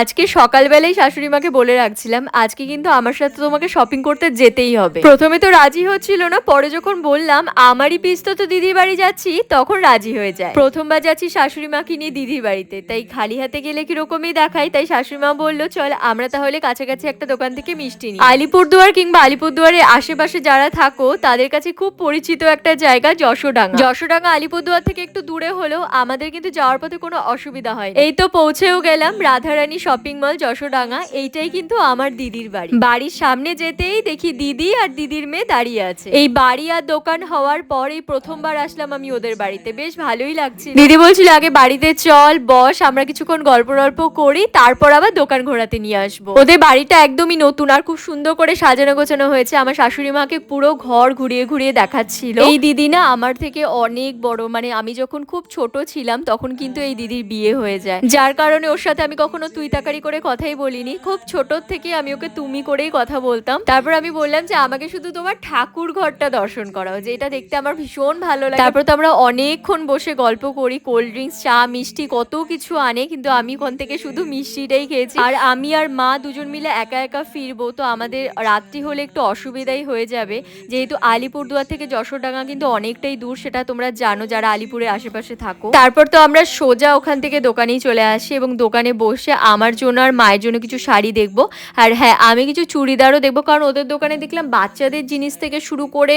আজকে সকালবেলায় শাশুড়ি মাকে বলে রাখছিলাম, আজকে কিন্তু আমার সাথে তোমাকে শপিং করতে যেতেই হবে। প্রথমে তো রাজি হচ্ছিল না, পরে যখন বললাম, আমারই পিস্তো তো দিদির বাড়ি যাচ্ছি, তখন রাজি হয়ে যায়। প্রথমবার যাচ্ছি শাশুড়ি মাকে নিয়ে দিদির বাড়িতে, তাই খালি হাতে গেলে কিরকমই দেখায়, তাই শাশুড়ি মা বলল, চল, আমরা তাহলে কাছাকাছি একটা দোকান থেকে মিষ্টি নিই। আলিপুরদুয়ার কিংবা আলিপুরদুয়ারের আশেপাশে যারা থাকো, তাদের কাছে খুব পরিচিত একটা জায়গা যশোডাঙ্গা। যশোডাঙ্গা আলিপুরদুয়ার থেকে একটু দূরে হলেও আমাদের কিন্তু যাওয়ার পথে কোনো অসুবিধা হয় এই তো পৌঁছেও গেলাম, রাধারানী শপিং মল যশোডাঙ্গা, এইটাই কিন্তু আমার দিদির বাড়ি। বাড়ির সামনে যেতেই দেখি দিদি আর দিদির মেয়ে দাঁড়িয়ে আছে। এই বাড়ি আর দোকান হওয়ার পর এই প্রথমবার আসলাম আমি ওদের বাড়িতে। বেশ ভালোই লাগছে দিদি বলছিল, আগে বাড়িতে চল, বস, আমরা কিছুক্ষণ গল্প গল্প করি, তারপর আবার দোকান ঘোরাতে নিয়ে আসব। ওদের বাড়িটা একদমই নতুন আর খুব সুন্দর করে সাজানো গোছানো হয়েছে। আমার শাশুড়ি মাকে পুরো ঘর ঘুরিয়ে ঘুরিয়ে দেখাচ্ছিল। এই দিদি না আমার থেকে অনেক বড় মানে আমি যখন খুব ছোট ছিলাম, তখন কিন্তু এই দিদির বিয়ে হয়ে যায়। যার কারণে ওর সাথে আমি কখনো তুই তাকারি করে কথাই বলিনি। খুব ছোট থেকে আমি ওকে তুমি করেই কথা বলতাম। তারপর আমি বললাম যে, আমাকে শুধু তোমার ঠাকুর ঘরটা দর্শন করাও, যে এটা দেখতে আমার ভীষণ ভালো লাগে। তারপর তো আমরা অনেকক্ষণ বসে গল্প করি, কোল্ড ড্রিঙ্কস, চা, মিষ্টি, কত কিছু আনে, কিন্তু আমি কোন থেকে শুধু মিষ্টিটাই খেয়েছি। আর আমি আর মা দুজন মিলে একা একা ফিরবো, তো আমাদের রাত্রি হলে একটু অসুবিধাই হয়ে যাবে। যেহেতু আলিপুরদুয়ার থেকে যশোরডাঙ্গা কিন্তু অনেকটাই দূর, সেটা তোমরা জানো যারা আলিপুরের আশেপাশে থাকো। তারপর তো আমরা সোজা ওখান থেকে দোকানেই চলে আসি এবং দোকানে বসে আমার জন্য আর মায়ের জন্য কিছু শাড়ি দেখব। আর হ্যাঁ আমি কিছু চুড়িদারও দেখব, কারণ ওদের দোকানে দেখলাম বাচ্চাদের জিনিস থেকে শুরু করে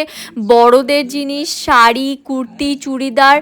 বড়দের জিনিস, শাড়ি, কুর্তি, চুড়িদার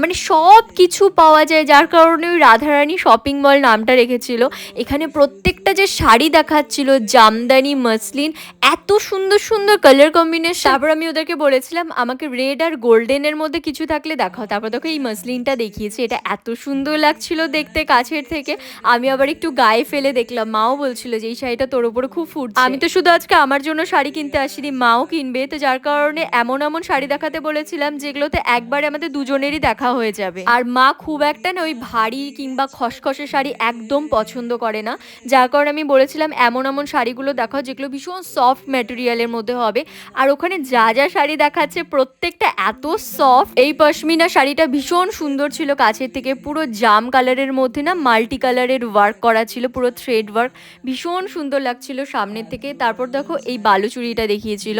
মানে সব কিছু পাওয়া যায়। যার কারণে ওই রাধারানী শপিং মল নামটা রেখেছিল। এখানে প্রত্যেকটা যে শাড়ি দেখাচ্ছিল, জামদানি, মসলিন, এত সুন্দর সুন্দর কালার কম্বিনেশন তারপর আমি ওদেরকে বলেছিলাম, আমাকে রেড আর গোল্ডেনের মধ্যে কিছু থাকলে দেখাও। তারপর দেখো এই মসলিনটা দেখিয়েছে। এটা এত সুন্দর লাগছিল দেখতে কাছের থেকে। আমি আবার একটু গায়ে ফেলে দেখলাম মাও বলছিল যে এই শাড়িটা তোর উপরে খুব ফুটছে। আমি তো শুধু আজকে আমার জন্য শাড়ি কিনতে আসিনি মাও কিনবে। তো যার কারণে এমন এমন শাড়ি দেখাতে বলেছিলাম যেগুলোতে একবারে আমাদের দুজনেরই দেখা হয়ে যাবে। আর মা খুব একটা না ওই ভারী কিংবা খসখসে শাড়ি একদম পছন্দ করে না। যার কারণে আমি বলেছিলাম এমন এমন শাড়িগুলো দেখাও যেগুলো ভীষণ সফট ম্যাটেরিয়ালের মধ্যে হবে। আর ওখানে যা যা শাড়ি দেখাচ্ছে প্রত্যেকটা এত সফট এই পশমিনা শাড়িটা ভীষণ সুন্দর ছিল কাছের থেকে পুরো জাম কালারের মধ্যে না মাল্টি কালারের ওয়ার্ক করা ছিল, পুরো থ্রেড ওয়ার্ক ভীষণ সুন্দর লাগছিল সামনের থেকে। তারপর দেখো এই বালুচুরিটা দেখিয়েছিল।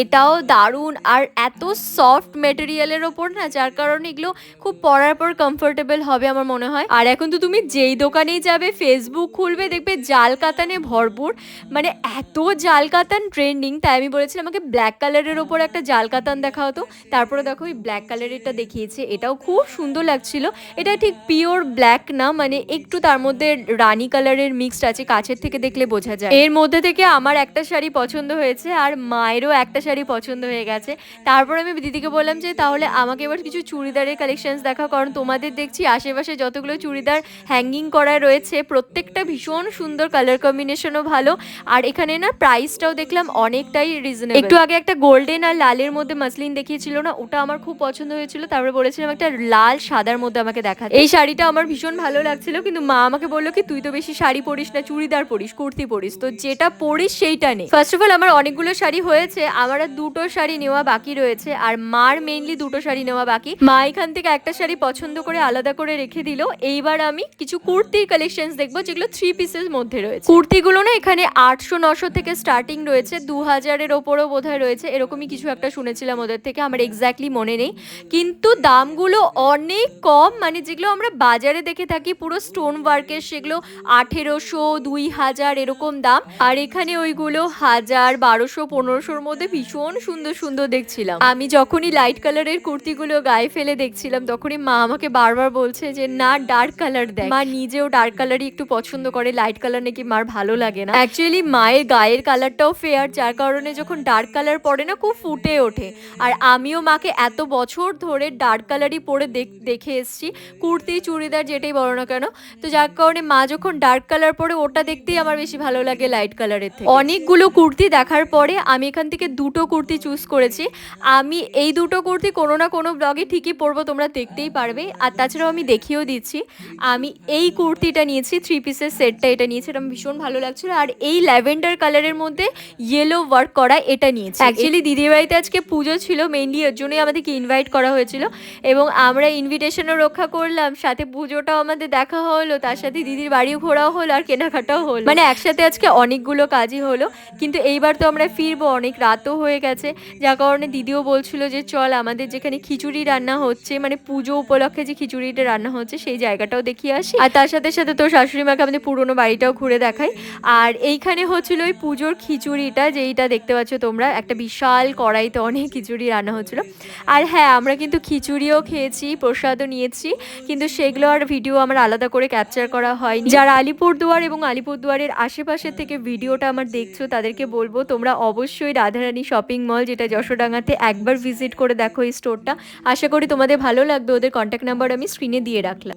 এটাও দারুণ। আর এত সফট মেটেরিয়ালের ওপর না, যার কারণে এগুলো খুব পরার পর কমফোর্টেবল হবে আমার মনে হয়। আর এখন তো তুমি যেই দোকানেই যাবে ফেসবুক খুলবে, দেখবে জাল কাতানে ভরপুর। মানে এত জাল কাতান ট্রেন্ডিং তাই আমি বলেছিলাম আমাকে ব্ল্যাক কালারের ওপর একটা জাল কাতান দেখা হতো তারপরে দেখো ওই ব্ল্যাক কালারেরটা দেখিয়েছে। এটাও খুব সুন্দর লাগছিল। এটা ঠিক পিওর ব্ল্যাক না মানে একটু তার মধ্যে রানী কালারের মিক্সড আছে কাছের থেকে দেখলে বোঝা যায়। এর মধ্যে থেকে আমার একটা শাড়ি পছন্দ হয়েছে আর মায়েরও একটা শাড়ি পছন্দ হয়ে গেছে। তারপর আমি দিদিকে বললাম যে তাহলে আমাকে এবার কিছু চুড়িদারের কালেকশনস দেখা কারণ তোমাদের দেখছি আশেপাশে যতগুলো চুড়িদার হ্যাঙ্গিং করা রয়েছে প্রত্যেকটা ভীষণ সুন্দর কালার কম্বিনেশনও ভালো। আর এখানে না প্রাইসটাও দেখলাম অনেকটাই রিজনেবল একটু আগে একটা গোল্ডেন আর লালের মধ্যে মাসলিন দেখিয়েছিল না ওটা আমার খুব পছন্দ হয়েছিল। তারপরে বলেছিলাম একটা লাল সাদার মধ্যে আমাকে দেখা এই শাড়িটা আমার ভীষণ ভালো লাগছিল কিন্তু মা আমাকে বলল কি তুই তো বেশি শাড়ি পরিস না, চুড়িদার পরিস, কুর্তি পরিস, তো যেটা পরিস সেইটা নেই ফার্স্ট অফ অল আমার অনেকগুলো শাড়ি হয়েছে, আমার আর দুটো শাড়ি নেওয়া বাকি রয়েছে, আর মার মেইনলি দুটো শাড়ি নেওয়া বাকি। মা এখান থেকে একটা শাড়ি পছন্দ করে আলাদা করে রেখে দিল, এইবার আমি কিছু কুর্তির কালেকশনস দেখব, যেগুলো থ্রি পিসের মধ্যে রয়েছে। কুর্তিগুলো না এখানে আটশো, নশো থেকে স্টার্টিং রয়েছে, দু হাজারের ওপরও বোধহয় রয়েছে, এরকমই কিছু একটা শুনেছিলাম ওদের থেকে, আমার এক্স্যাক্টলি মনে নেই। কিন্তু দামগুলো অনেক কম মানে যেগুলো আমরা বাজারে দেখে থাকি, পুরো স্টোন ওয়ার্কের সেগুলো আঠেরোশো, দুই হাজার এরকম দাম। আর এখানে ওইগুলো হাজার, বারোশো, পনেরোশোর মধ্যে ভীষণ সুন্দর সুন্দর দেখছিলাম। আমি যখনই লাইট কালারের কুর্তিগুলো গায়ে ফেলে দেখছিলাম, তখনই মা আমাকে বারবার বলছে যে, না ডার্ক কালার দেয় মা নিজেও ডার্ক কালারই একটু পছন্দ করে। লাইট কালার নাকি মার ভালো লাগে না। অ্যাকচুয়ালি মায়ের গায়ের কালারটাও ফেয়ার যার কারণে যখন ডার্ক কালার পরে না, খুব ফুটে ওঠে। আর আমিও মাকে এত বছর ধরে ডার্ক কালারই পরে দেখ- এসছি। কুর্তি, চুড়িদার, যেটাই বলো না কেন। তো যার কারণে মা যখন ডার্ক কালার পরে ওটা দেখতেই আমার বেশি ভালো লাগে লাইট কালারের থেকে। অনেকগুলো কুর্তি দেখার পরে আমি এখান থেকে দুটো কুর্তি চুজ করেছি। আমি এই দুটো কুর্তি কোনো না কোনো ব্লগে ঠিকই পরবো তোমরা দেখতেই পারবে। আর তাছাড়াও আমি দেখিয়েও দিচ্ছি আমি এই কুর্তিটা নিয়েছি থ্রি পিসের সেটটা এটা নিয়েছি এটা আমার ভীষণ ভালো লাগছিল। আর এই ল্যাভেন্ডার কালারের মধ্যে ইয়েলো ওয়ার্ক করা এটা নিয়েছি। অ্যাকচুয়ালি দিদির বাড়িতে আজকে পুজো ছিল মেনলি এর জন্যই আমাদেরকে ইনভাইট করা হয়েছিল। এবং আমরা ইনভিটেশনও রক্ষা করলাম সাথে পুজোটাও আমাদের দেখা হলো তার সাথে দিদির বাড়ি বাড়ি ঘোরাও হলো আর কেনাকাটাও হলো। মানে একসাথে আজকে অনেকগুলো কাজই হলো, কিন্তু এইবার তো আমরা ফিরবো, অনেক রাতও হয়ে গেছে। যার কারণে দিদিও বলছিল যে, চল আমাদের যেখানে খিচুড়ি রান্না হচ্ছে মানে পুজো উপলক্ষে যে খিচুড়িটা রান্না হচ্ছে, সেই জায়গাটাও দেখিয়ে আসি। আর তার সাথে সাথে তোর শাশুড়ি মাকে আমাদের পুরোনো বাড়িটাও ঘুরে দেখাই। আর এইখানে হচ্ছিল ওই পুজোর খিচুড়িটা, যেইটা দেখতে পাচ্ছ তোমরা, একটা বিশাল কড়াইতে অনেক খিচুড়ি রান্না হচ্ছিল। আর হ্যাঁ আমরা কিন্তু খিচুড়িও খেয়েছি, প্রসাদও নিয়েছি, কিন্তু সেগুলো আর ভিডিও আমার আলাদা করে ক্যাপচার করা যারা আলিপুরদুয়ার এবং আলিপুরদুয়ারের আশেপাশে থেকে ভিডিওটা আমার দেখছ, তাদেরকে বলব, তোমরা অবশ্যই রাধারানী শপিং মল, যেটা যশোডাঙ্গাতে একবার ভিজিট করে দেখো এই স্টোরটা আশা করি তোমাদের ভালো লাগবে, ওদের কন্ট্যাক্ট নাম্বার আমি স্ক্রিনে দিয়ে রাখলাম।